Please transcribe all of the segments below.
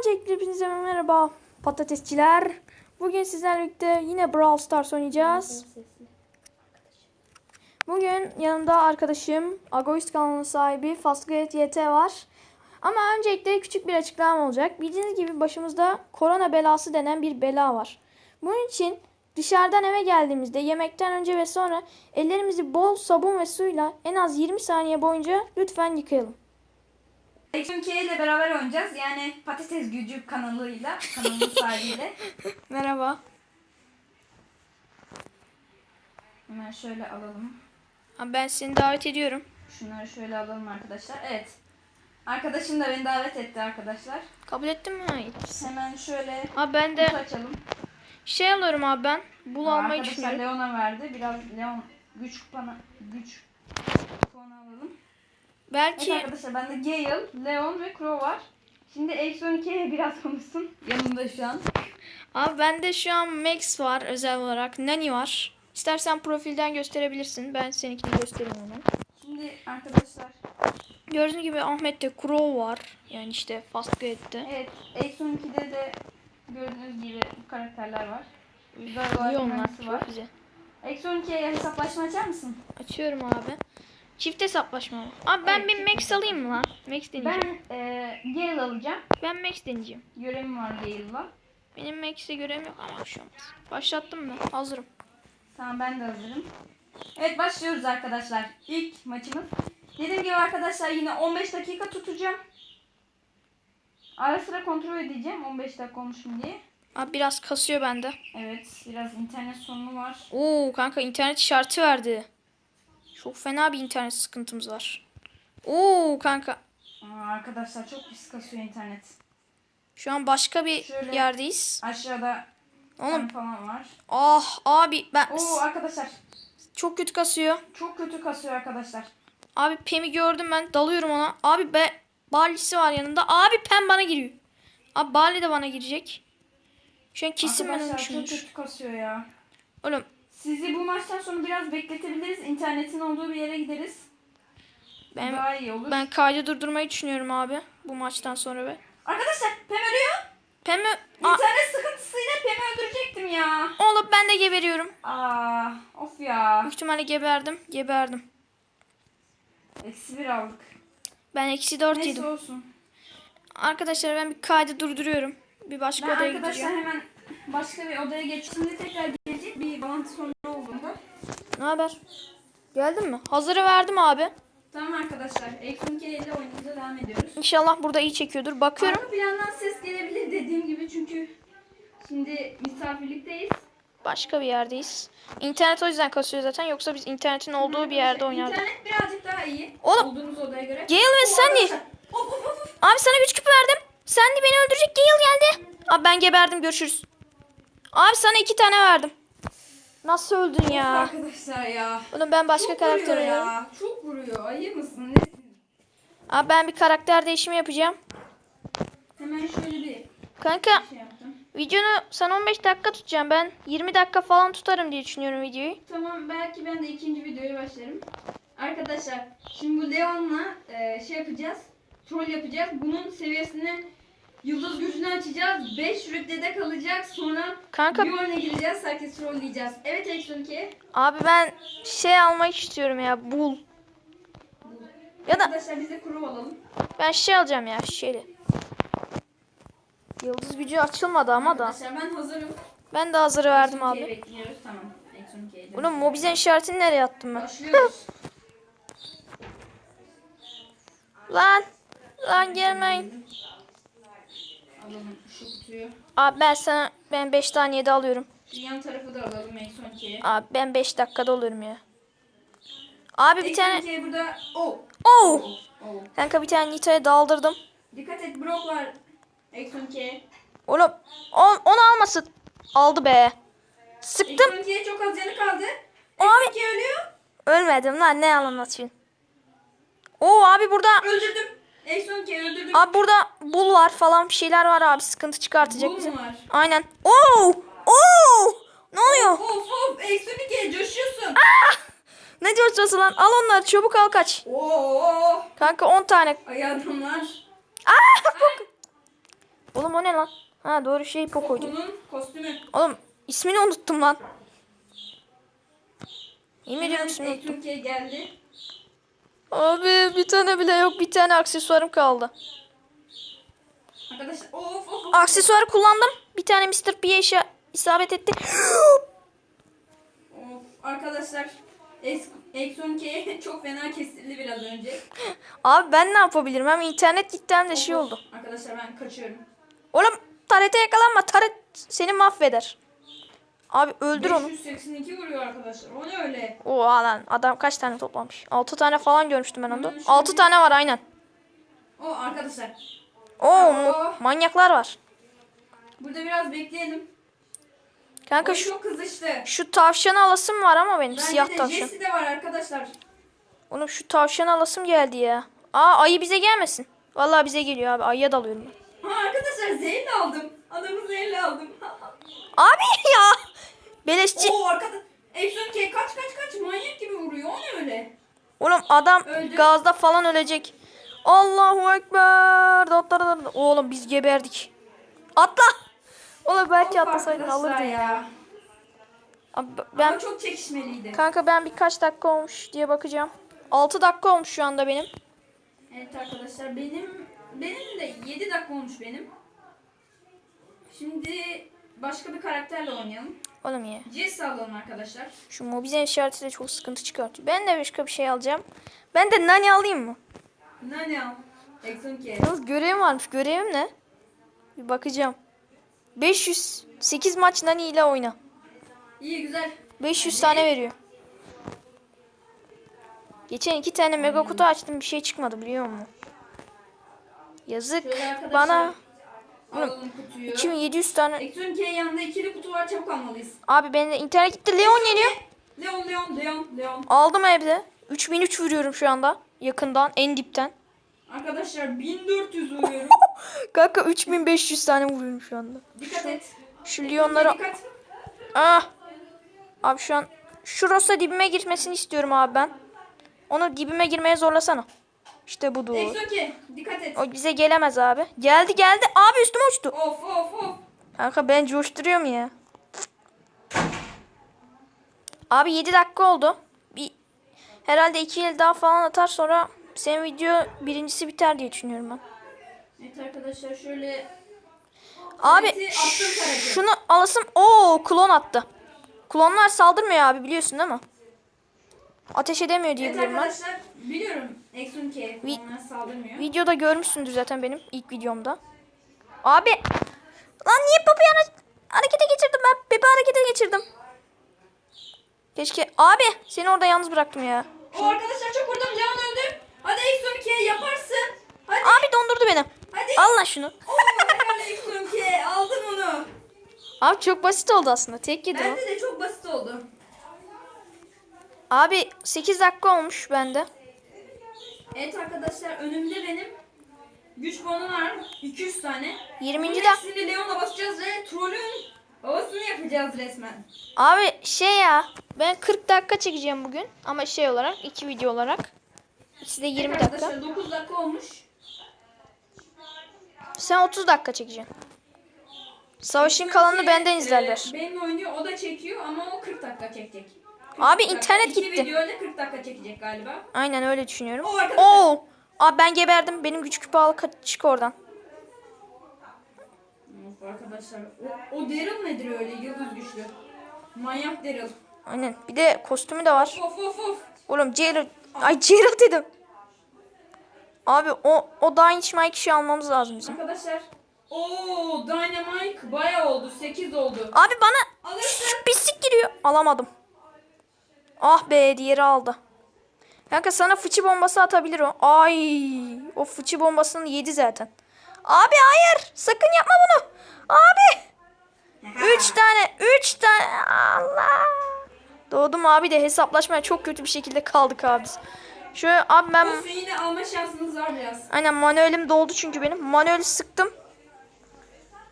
Öncelikle hepinize merhaba patatesçiler. Bugün sizlerle birlikte yine Brawl Stars oynayacağız. Bugün yanımda arkadaşım Agoist kanalının sahibi Fastgate YT var. Ama öncelikle küçük bir açıklamam olacak. Bildiğiniz gibi başımızda korona belası denen bir bela var. Bunun için dışarıdan eve geldiğimizde yemekten önce ve sonra ellerimizi bol sabun ve suyla en az 20 saniye boyunca lütfen yıkayalım. K ile beraber oynayacağız. Yani Patates Gücü kanalıyla, kanalın sahibiyle. Merhaba. Hemen şöyle alalım. Ben seni davet ediyorum. Şunları şöyle alalım arkadaşlar. Evet. Arkadaşım da beni davet etti arkadaşlar. Kabul ettin mi? Hayır. Hemen şöyle Abi ben de kutu açalım. şey alıyorum abi ben. Bul almayı arkadaşlar düşünüyorum. Leon'a verdi. Biraz Leon güç kupana, güç. Evet Belki arkadaşlar bende Gale, Leon ve Crow var. Şimdi Action K'ye biraz konuşsun. Yanımda şu an. abi bende şu an Max var özel olarak. Nani var. İstersen profilden gösterebilirsin. Ben seninkini göstereyim onu. Şimdi arkadaşlar Gördüğünüz gibi Ahmet'te Crow var. Yani işte Fastgate'de. Evet, Action 2'de de gördüğünüz gibi bu karakterler var. Uygar İyi onlar. var. var. Çok güzel. Action 2'ye hesaplaşma açar mısın? Açıyorum abi. Çift hesaplaşma. Abi ben Evet, bir çift Max alayım mı lan? Max deneyeceğim. Ben e, Gale alacağım. Ben, Max deneyeceğim. Görevim var Gale'la. Benim Max'e görevim yok ama şey olmaz. Başlattım ben. Hazırım. Tamam ben de hazırım. Evet başlıyoruz arkadaşlar. İlk maçımız. Dediğim gibi arkadaşlar yine 15 dakika tutacağım. Ara sıra kontrol edeceğim 15 dakika olmuş mu diye. Abi biraz kasıyor bende. Evet biraz internet sorunu var. Oo kanka internet işareti verdi. Çok fena bir internet sıkıntımız var. Oo kanka. Aa, arkadaşlar çok pis kasıyor internet. Şu an başka bir Şöyle- yerdeyiz. Aşağıda Oğlum falan var. ah abi ben Oo arkadaşlar çok kötü kasıyor. çok kötü kasıyor arkadaşlar. Abi Pem'i gördüm ben dalıyorum ona. Abi be Barley'si var yanında. Abi Pem bana giriyor. Abi Barley de bana girecek. Şu an kesin ben arkadaşlar çok kötü kasıyor ya. Oğlum Sizi bu maçtan sonra biraz bekletebiliriz. İnternetin olduğu bir yere gideriz. ben Daha iyi olur. ben kaydı durdurmayı düşünüyorum abi bu maçtan sonra be. Arkadaşlar Pem ölüyor. Pem'i Aa, İnternet sıkıntısıyla Pem'i öldürecektim ya. oğlum ben de geberiyorum. Aa, of ya. Büyük ihtimalle geberdim. Geberdim. Eksi bir aldık. Ben eksi 4 Neyse yedim. olsun. Arkadaşlar ben bir kaydı durduruyorum. Bir başka Ben odaya arkadaşlar gideceğim. hemen başka bir odaya geçtim. Şimdi tekrar bir bağlantı sorunu olduğunda. Ne haber? Geldin mi? Hazırı verdim abi. Tamam arkadaşlar. K ile oyunumuza devam ediyoruz. İnşallah burada iyi çekiyordur. Bakıyorum. Arka plandan ses gelebilir dediğim gibi çünkü şimdi misafirlikteyiz. Başka bir yerdeyiz. İnternet o yüzden kasıyor zaten. Yoksa biz internetin olduğu bir yerde oynardık. İnternet birazcık daha iyi. Oğlum. Olduğunuz odaya göre. Gale ve Sandy. Of of of of. Abi sana güç küpü verdim. Sandy beni öldürecek. Gale geldi. Abi ben geberdim. Görüşürüz. Abi sana iki tane verdim. Nasıl öldün ya? Arkadaşlar ya. Oğlum ben başka Çok karakter vuruyor oynuyorum. ya. Çok vuruyor. Ayı mısın? Nesin? Abi ben bir karakter değişimi yapacağım. Hemen şöyle bir Kanka şey yaptım. videonu sen 15 dakika tutacağım. Ben 20 dakika falan tutarım diye düşünüyorum videoyu. Tamam belki ben de ikinci videoya başlarım. Arkadaşlar şimdi bu Leon'la e, şey yapacağız. Troll yapacağız. Bunun seviyesini yıldız gücünü açacağız. 5 rütbede kalacak. Sonra Kanka bir oyuna gireceğiz. Herkes trolleyeceğiz. Evet Action 2. abi ben şey almak istiyorum ya. Bul. Ya da Arkadaşlar biz de kuru alalım. ben şey alacağım ya şeyle. Yıldız gücü açılmadı ama da. Arkadaşlar ben hazırım. Ben de hazırı verdim Action 2'yi abi. bekliyoruz. Tamam. 2'ye Oğlum mobizen işaretini nereye attım ben? Başlıyoruz. Lan. Lan gelmeyin. Alalım şu kutuyu. Abi ben sana ben 5 tane 7 alıyorum. Şu yan tarafı da alalım Action 2'ye. Abi ben 5 dakikada olurum ya. Abi bir tane 2'ye burada... Oh. Oo! Oh. Kanka bir tane Nita'ya daldırdım. Dikkat et Brock var. Action 2'ye. Oğlum on, onu almasın. Aldı be. Sıktım. Action 2'ye çok az canı kaldı. Action 2 ölüyor. Ölmedim lan ne atıyorsun. Oo abi burada Öldürdüm. Action 2 öldürdüm. abi burada bul var falan bir şeyler var abi sıkıntı çıkartacak Bu bize. mu var? Aynen. Oo! Oo! Ne oluyor? Of of Action 2 coşuyorsun. Ne diyorsun lan? Al onları çabuk al kaç. Oo. Kanka 10 tane. Ay adamlar. Oğlum o ne lan? Ha doğru şey Poco'ydu. Bunun kostümü. Oğlum ismini unuttum lan. Yemin ediyorum Hemen ismini unuttum. Türkiye geldi. Abi bir tane bile yok. Bir tane aksesuarım kaldı. Arkadaşlar of of of. Aksesuarı kullandım. Bir tane Mr. P'ye işe isabet etti. Of, arkadaşlar Exxon K çok fena kesildi biraz önce. Abi ben ne yapabilirim? Hem internet gitti hem de şey Of, oldu. Arkadaşlar ben kaçıyorum. Oğlum Taret'e yakalanma. Taret seni mahveder. Abi öldür onu. 582 vuruyor arkadaşlar. O ne öyle? Oha lan adam kaç tane toplamış? 6 tane falan görmüştüm ben onda. Hemen şöyle 6 bir- tane var aynen. O arkadaşlar. Oo mu- manyaklar var. Burada biraz bekleyelim. Kanka O şu çok kızıştı. şu tavşanı alasım var ama benim Bende siyah de tavşan. Jesse de var arkadaşlar. Oğlum şu tavşanı alasım geldi ya. Aa ayı bize gelmesin. Vallahi bize geliyor abi. Ayıya dalıyorum ben. Ha arkadaşlar zehirli aldım. Adamı zehirli aldım. Abi ya. Beleşçi. Oo arkada. K kaç kaç kaç manyak gibi vuruyor. O ne öyle? Oğlum adam Öldü. gazda falan ölecek. Allahu Ekber. Datlara da- Oğlum biz geberdik. Atla. Oğlum belki Of atlasaydın alırdın. ya. Abi ben Ama çok çekişmeliydi. kanka ben birkaç dakika olmuş diye bakacağım. 6 dakika olmuş şu anda benim. Evet arkadaşlar benim benim de 7 dakika olmuş benim. Şimdi başka bir karakterle oynayalım. Oğlum ya. Jesse alalım arkadaşlar. Şu mobizen işareti de çok sıkıntı çıkartıyor. Ben de başka bir şey alacağım. Ben de nani alayım mı? Nani al. Yalnız görevim varmış. Görevim ne? Bir bakacağım. 508 maç nani ile oyna. İyi güzel. 500 tane veriyor. Geçen iki tane mega kutu açtım bir şey çıkmadı biliyor musun? Yazık bana Alalım kutuyu. 2700 tane. K yanında ikili kutu var çabuk almalıyız. Abi benim de internet gitti. Leon geliyor. Leon Leon Leon Leon. Aldım evde. 3003 vuruyorum şu anda. Yakından en dipten. Arkadaşlar 1400 vuruyorum. Kanka 3500 tane vuruyorum şu anda. Dikkat et. Şu Leon'lara... Ah! Abi şu an... Şu Rosa dibime girmesini istiyorum abi ben. Onu dibime girmeye zorlasana. İşte budur. K dikkat et. O bize gelemez abi. Geldi geldi. Abi üstüme uçtu. Of of of. Kanka ben coşturuyorum ya. Abi 7 dakika oldu. Bir herhalde 2 yıl daha falan atar sonra senin video birincisi biter diye düşünüyorum ben. Evet arkadaşlar şöyle Abi şunu alasım. Oo klon attı. Klonlar saldırmıyor abi biliyorsun değil mi? Ateş edemiyor diye Evet biliyorum ben. arkadaşlar biliyorum Exxon K Vi- onlar saldırmıyor. Videoda görmüşsündür zaten benim ilk videomda. Abi lan niye Pepe'yi hare- harekete geçirdim ben? Pepe harekete geçirdim. Keşke abi seni orada yalnız bıraktım ya. O arkadaşlar çok vurdum Leon öldü. Hadi Exxon K yaparsın. Hadi Abi dondurdu beni. hadi. Al lan şunu. Oo helal Exxon K aldın onu. Abi çok basit oldu aslında. Tek yedi o. Bende de çok basit oldu. Abi 8 dakika olmuş bende. Evet arkadaşlar önümde benim güç puanı var 200 tane. 20. Bunun de hepsini Leon'la basacağız ve trollün babasını yapacağız resmen. Abi şey ya ben 40 dakika çekeceğim bugün ama şey olarak iki video olarak. İkisi de 20 Evet dakika. Arkadaşlar 9 dakika olmuş. Sen 30 dakika çekeceksin. Savaşın kalanını benden izlerler. Ee, benimle oynuyor o da çekiyor ama o 40 dakika çekecek. 40 Abi internet İki gitti. video ile 40 dakika çekecek galiba. Aynen öyle düşünüyorum. O arkadaşlar. Oo! Abi ben geberdim. Benim güç küpü al kaç- çık oradan. Of arkadaşlar o, o Daryl nedir öyle yıldız güçlü? Manyak Daryl. Aynen. Bir de kostümü de var. Of of of. Oğlum Gerald. Ay Gerald dedim. Abi o o Dynamite kişi almamız lazım bizim. Arkadaşlar. Oo Dynamite bayağı oldu 8 oldu. Abi bana Alırsın. şu pislik giriyor. Alamadım. Ah be diğeri aldı. Kanka sana fıçı bombası atabilir o. Ay o fıçı bombasını yedi zaten. Abi hayır sakın yapma bunu. Abi. Üç tane. Üç tane. Allah. Doğdum abi de hesaplaşmaya çok kötü bir şekilde kaldık abi. Şöyle abi ben Olsun yine alma şansınız var biraz. aynen manuelim doldu çünkü benim. Manueli sıktım.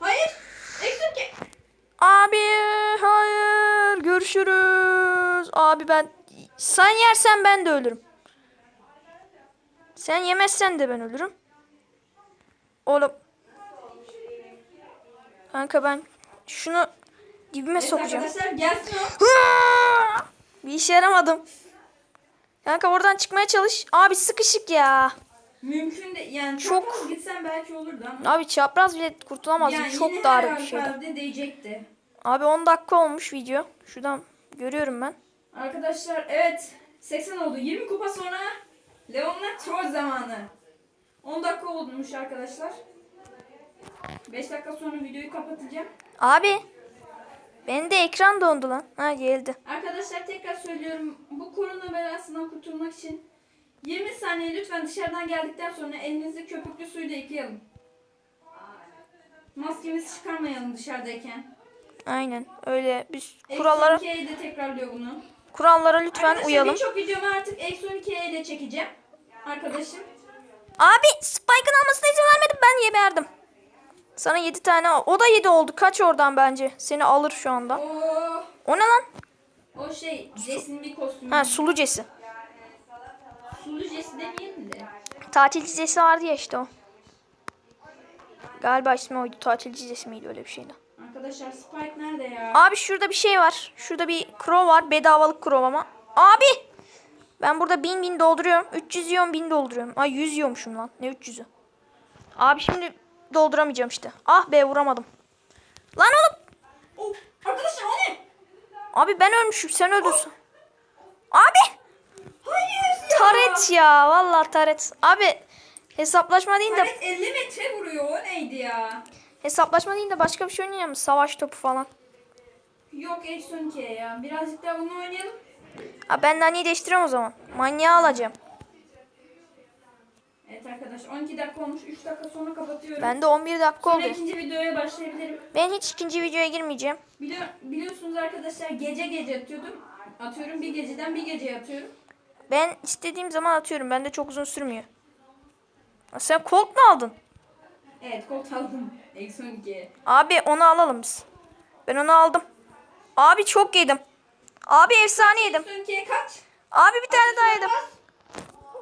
Hayır. Abi ben sen yersen ben de ölürüm. Sen yemezsen de ben ölürüm. Oğlum Kanka ben şunu dibime Evet sokacağım. Bir işe yaramadım. Kanka oradan çıkmaya çalış. Abi sıkışık ya. Mümkün de yani Çok- gitsen belki olurdu ama. Abi çapraz bile kurtulamazdım. yani Çok dar bir şeydi. Abi 10 dakika olmuş video. Şuradan görüyorum ben. Arkadaşlar evet 80 oldu. 20 kupa sonra Leon'la troll zamanı. 10 dakika olmuş arkadaşlar. 5 dakika sonra videoyu kapatacağım. Abi. Benim de ekran dondu lan. Ha geldi. Arkadaşlar tekrar söylüyorum. Bu korona belasından kurtulmak için 20 saniye lütfen dışarıdan geldikten sonra elinizi köpüklü suyla yıkayalım. Maskemizi çıkarmayalım dışarıdayken. Aynen. Öyle biz kurallara Eksi 2'ye de tekrarlıyor bunu. Kurallara lütfen Arkadaşlar uyalım. birçok videomu artık eksi 12'ye de çekeceğim. Arkadaşım. Abi Spike'ın almasına izin vermedim. Ben yeberdim. Sana 7 tane al. O da 7 oldu. Kaç oradan bence. Seni alır şu anda. O, O ne lan? o şey Jesse'nin bir kostümü. Ha sulu cesi. Sulu Jesse demeyelim de. Tatilci cesi vardı ya işte o. Galiba ismi oydu. Tatilci cesi miydi öyle bir şeydi. Arkadaşlar Spike nerede ya? Abi şurada bir şey var. Şurada bir crow var. Bedavalık crow ama. Abi! Ben burada 1000 bin dolduruyorum. 300 yiyorum 1000 dolduruyorum. Ay 100 yiyormuşum lan. Ne 300'ü? Abi şimdi dolduramayacağım işte. Ah be vuramadım. Lan oğlum. Oh, arkadaşlar o ne? Abi ben ölmüşüm. Sen öldürsün. Abi! Hayır ya. Taret ya. Vallahi taret. Abi hesaplaşma değil de Taret 50 metre vuruyor. O neydi ya? Hesaplaşma değil de başka bir şey oynayalım? Savaş topu falan. Yok eksi 12'ye ya. Birazcık daha bunu oynayalım. Ha ben Nani'yi değiştiriyorum o zaman. Manyağı alacağım. Evet arkadaşlar 12 dakika olmuş. 3 dakika sonra kapatıyorum. Ben de 11 dakika Sonra oldu. ikinci videoya başlayabilirim. Ben hiç ikinci videoya girmeyeceğim. Biliyor, biliyorsunuz arkadaşlar gece gece atıyordum. Atıyorum bir geceden bir geceye atıyorum. Ben istediğim zaman atıyorum. Bende çok uzun sürmüyor. Sen Colt mu aldın? Evet kod aldım. Eksi 12'ye. Abi onu alalım biz. Ben onu aldım. Abi çok yedim. Abi efsane yedim. Eksi 12'ye kaç? Abi bir tane daha yedim. Bas.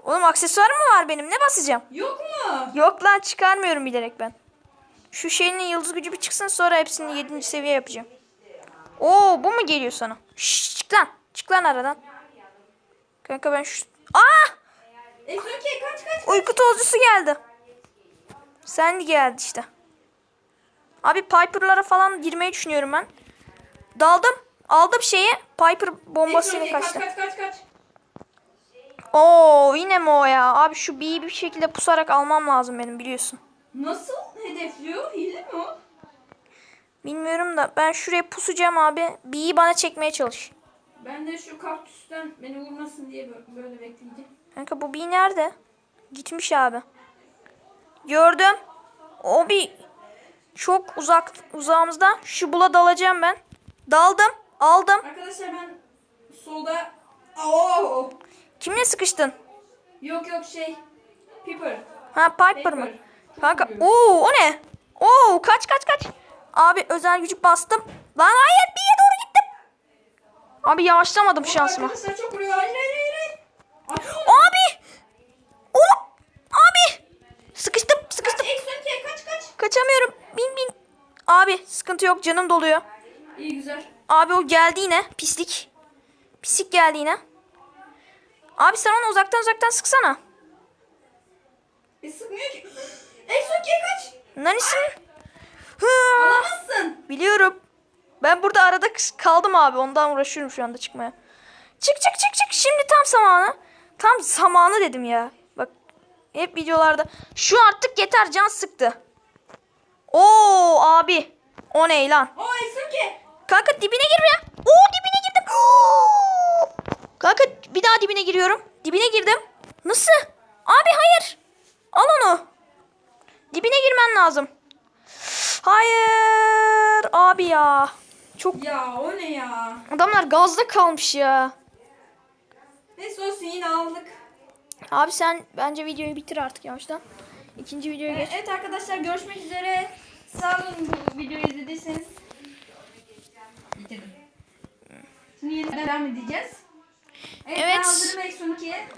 Oğlum aksesuar mı var benim? Ne basacağım? Yok mu? Yok lan çıkarmıyorum bilerek ben. Şu şeyin yıldız gücü bir çıksın sonra hepsini 7. seviye yapacağım. Oo bu mu geliyor sana? Şşş çık lan. Çık lan aradan. Kanka ben şu... Aa! Eksi 12'ye kaç kaç? Uyku tozcusu geldi. Sen geldi işte. Abi Piper'lara falan girmeyi düşünüyorum ben. Daldım. Aldım şeyi. Piper bombasıyla 12'ye kaç kaçtı. kaç kaç kaç? Oo yine mi o ya? Abi şu B'yi bir şekilde pusarak almam lazım benim biliyorsun. Nasıl hedefliyor? Hile mi o? Bilmiyorum da ben şuraya pusacağım abi. B'yi bana çekmeye çalış. Ben de şu kaktüsten beni vurmasın diye bö- böyle bekleyeceğim. Kanka bu B nerede? Gitmiş abi. Gördüm. O bir çok uzak uzağımızda. Şu bula dalacağım ben. Daldım. Aldım. Arkadaşlar ben solda... Oo! Kimle sıkıştın? Yok yok şey. Piper. Ha Piper mı? Piper. Kanka Piper. oo o ne? Oo kaç kaç kaç. Abi özel gücü bastım. Lan hayır B'ye doğru gittim. Abi yavaşlamadım şansıma. Arkadaşlar çok vuruyor. Hayır hayır hayır. hayır. Atıyor. Abi! Oğlum! Abi! Sıkıştım sıkıştım. Kaç eksi 12'ye kaç kaç. Kaçamıyorum. Bin bin. Abi sıkıntı yok canım doluyor. İyi güzel. Abi o geldi yine. Pislik. Pislik geldi yine. Abi sen onu uzaktan uzaktan sıksana. E sıkmıyor ki. Eksi 12'ye kaç. Nanisin? Alamazsın. Biliyorum. Ben burada arada kaldım abi. Ondan uğraşıyorum şu anda çıkmaya. Çık çık çık çık. Şimdi tam zamanı. Tam zamanı dedim ya. Bak hep videolarda. Şu artık yeter can sıktı. Oo abi. O ne lan? O 12. Kanka dibine gireceğim. Oo dibine girdim. Oo! Kanka bir daha dibine giriyorum. Dibine girdim. Nasıl? Abi hayır. Al onu. Dibine girmen lazım. Hayır. Abi ya. Çok Ya o ne ya. adamlar gazda kalmış ya. Neyse olsun yine aldık. Abi sen bence videoyu bitir artık yavaştan. İkinci videoya geç. Evet arkadaşlar görüşmek üzere. Sağ olun bu videoyu izlediyseniz. Bitirdim. Şimdi yeniden devam edeceğiz. Evet, Evet. ben hazırım eksi 12'ye.